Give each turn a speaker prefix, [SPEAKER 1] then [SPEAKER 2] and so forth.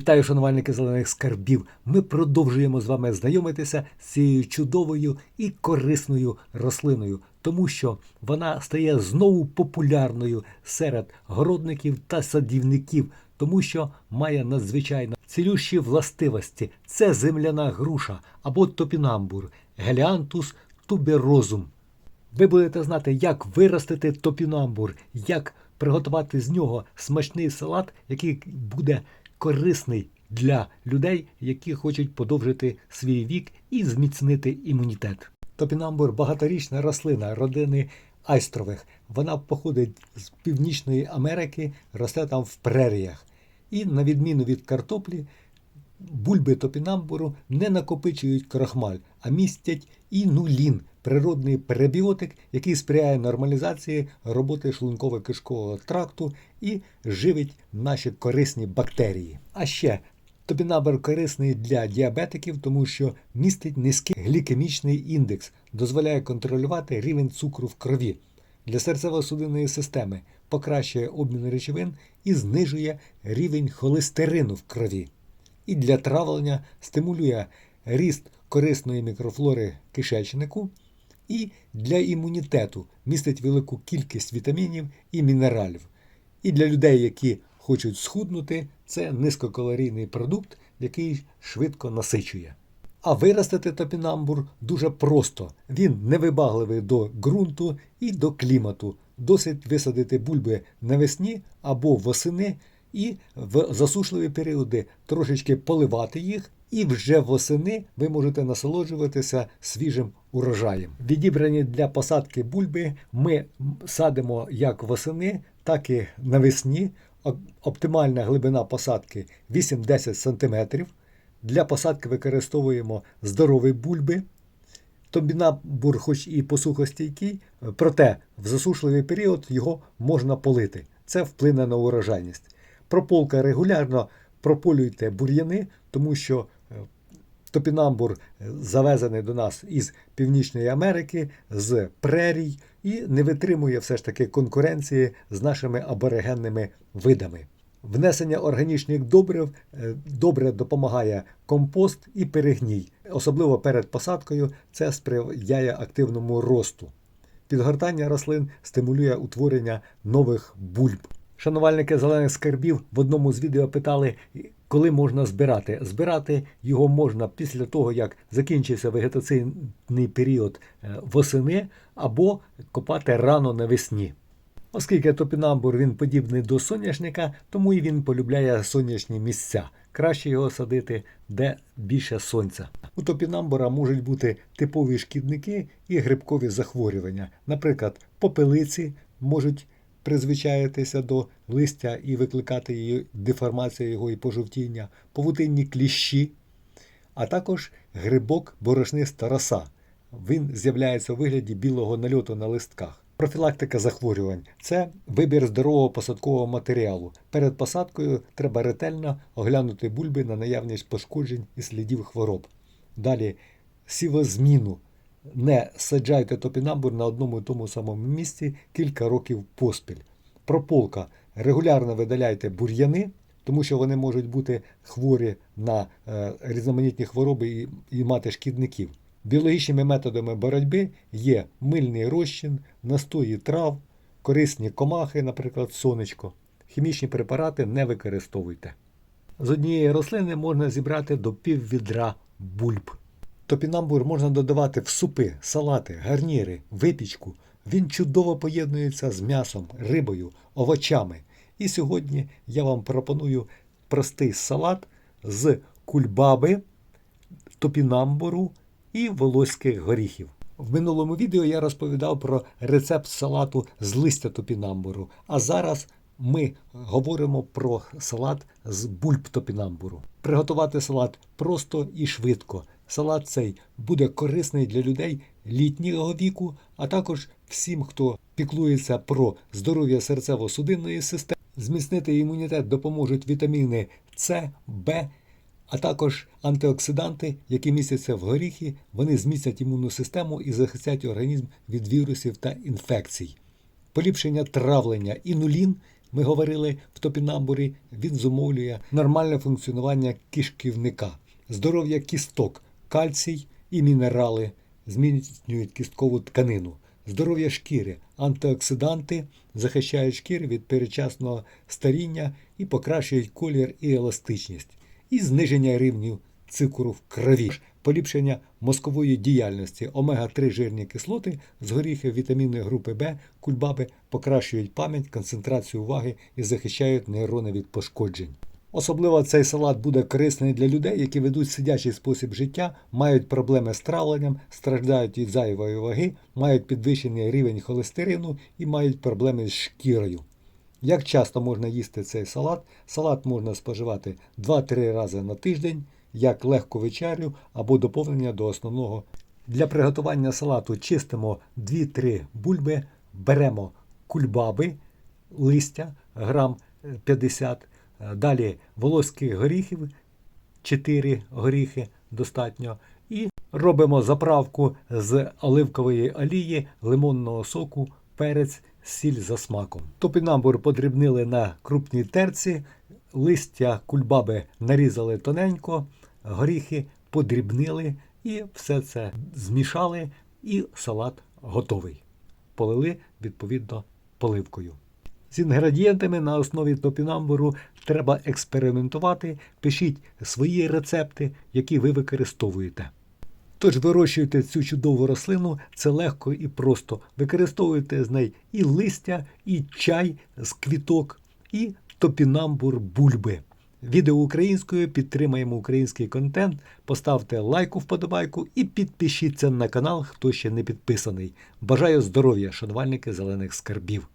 [SPEAKER 1] Вітаю, шанувальники зелених скарбів. Ми продовжуємо з вами знайомитися з цією чудовою і корисною рослиною, тому що вона стає знову популярною серед городників та садівників, тому що має надзвичайно цілющі властивості. Це земляна груша або топінамбур, геліантус туберозум. Ви будете знати, як виростити топінамбур, як приготувати з нього смачний салат, який буде корисний для людей, які хочуть подовжити свій вік і зміцнити імунітет. Топінамбур багаторічна рослина родини айстрових. Вона походить з Північної Америки, росте там в преріях. І на відміну від картоплі, бульби топінамбуру не накопичують крохмаль, а містять інулін природний пребіотик, який сприяє нормалізації роботи шлунково-кишкового тракту і живить наші корисні бактерії. А ще топінамбур корисний для діабетиків, тому що містить низький глікемічний індекс, дозволяє контролювати рівень цукру в крові. Для серцево-судинної системи покращує обмін речовин і знижує рівень холестерину в крові і для травлення стимулює ріст корисної мікрофлори кишечнику, і для імунітету містить велику кількість вітамінів і мінералів. І для людей, які хочуть схуднути, це низькокалорійний продукт, який швидко насичує. А виростити топінамбур дуже просто. Він невибагливий до ґрунту і до клімату. Досить висадити бульби навесні або восени і в засушливі періоди трошечки поливати їх, і вже восени ви можете насолоджуватися свіжим урожаєм. Відібрані для посадки бульби ми садимо як восени, так і навесні. Оптимальна глибина посадки 8-10 см. Для посадки використовуємо здорові бульби. Томбінабур, хоч і посухостійкий, проте в засушливий період його можна полити. Це вплине на урожайність. Прополка регулярно прополюйте бур'яни, тому що топінамбур завезений до нас із Північної Америки, з прерій і не витримує все ж таки конкуренції з нашими аборигенними видами. Внесення органічних добрив е, добре допомагає компост і перегній. Особливо перед посадкою це сприяє активному росту. Підгортання рослин стимулює утворення нових бульб. Шанувальники зелених скарбів в одному з відео питали, коли можна збирати. Збирати його можна після того, як закінчиться вегетаційний період е, восени, або копати рано навесні. Оскільки топінамбур він подібний до соняшника, тому і він полюбляє сонячні місця. Краще його садити де більше сонця. У топінамбура можуть бути типові шкідники і грибкові захворювання. Наприклад, попелиці можуть призвичаєтеся до листя і викликати її деформацію його і пожовтіння, павутинні кліщі, а також грибок борошниста роса. Він з'являється у вигляді білого нальоту на листках. Профілактика захворювань це вибір здорового посадкового матеріалу. Перед посадкою треба ретельно оглянути бульби на наявність пошкоджень і слідів хвороб. Далі сівозміну. Не саджайте топінамбур на одному і тому самому місці кілька років поспіль. Прополка. Регулярно видаляйте бур'яни, тому що вони можуть бути хворі на е, різноманітні хвороби і, і мати шкідників. Біологічними методами боротьби є мильний розчин, настої трав, корисні комахи, наприклад, сонечко. Хімічні препарати не використовуйте. З однієї рослини можна зібрати до піввідра бульб. Топінамбур можна додавати в супи, салати, гарніри, випічку. Він чудово поєднується з м'ясом, рибою, овочами. І сьогодні я вам пропоную простий салат з кульбаби, топінамбуру і волоських горіхів. В минулому відео я розповідав про рецепт салату з листя топінамбуру. А зараз ми говоримо про салат з бульб топінамбуру. Приготувати салат просто і швидко. Салат цей буде корисний для людей літнього віку, а також всім, хто піклується про здоров'я серцево-судинної системи. Зміцнити імунітет допоможуть вітаміни С, Б, а також антиоксиданти, які містяться в горіхі. Вони зміцнять імунну систему і захистять організм від вірусів та інфекцій. Поліпшення травлення інулін Ми говорили в топінамбурі, він зумовлює нормальне функціонування кишківника, здоров'я кісток, кальцій і мінерали зміцнюють кісткову тканину, здоров'я шкіри, антиоксиданти захищають шкіру від передчасного старіння і покращують колір і еластичність, і зниження рівнів цукру в крові, поліпшення мозкової діяльності, омега-3 жирні кислоти з горіхів вітаміни групи Б, кульбаби покращують пам'ять, концентрацію уваги і захищають нейрони від пошкоджень. Особливо цей салат буде корисний для людей, які ведуть сидячий спосіб життя, мають проблеми з травленням, страждають від зайвої ваги, мають підвищений рівень холестерину і мають проблеми з шкірою. Як часто можна їсти цей салат? Салат можна споживати 2-3 рази на тиждень, як легку вечерю або доповнення до основного. Для приготування салату чистимо 2-3 бульби, беремо кульбаби, листя грам е, 50, е, далі волоських горіхів 4 горіхи достатньо. І робимо заправку з оливкової олії, лимонного соку, перець, сіль за смаком. Топінамбур подрібнили на крупній терці, листя кульбаби нарізали тоненько, горіхи подрібнили і все це змішали, і салат готовий. Полили відповідно поливкою. З інгредієнтами на основі топінамбуру треба експериментувати. Пишіть свої рецепти, які ви використовуєте. Тож вирощуйте цю чудову рослину, це легко і просто. Використовуйте з неї і листя, і чай з квіток, і топінамбур бульби. Відео українською підтримаємо український контент. Поставте лайку вподобайку і підпишіться на канал, хто ще не підписаний. Бажаю здоров'я, шанувальники зелених скарбів.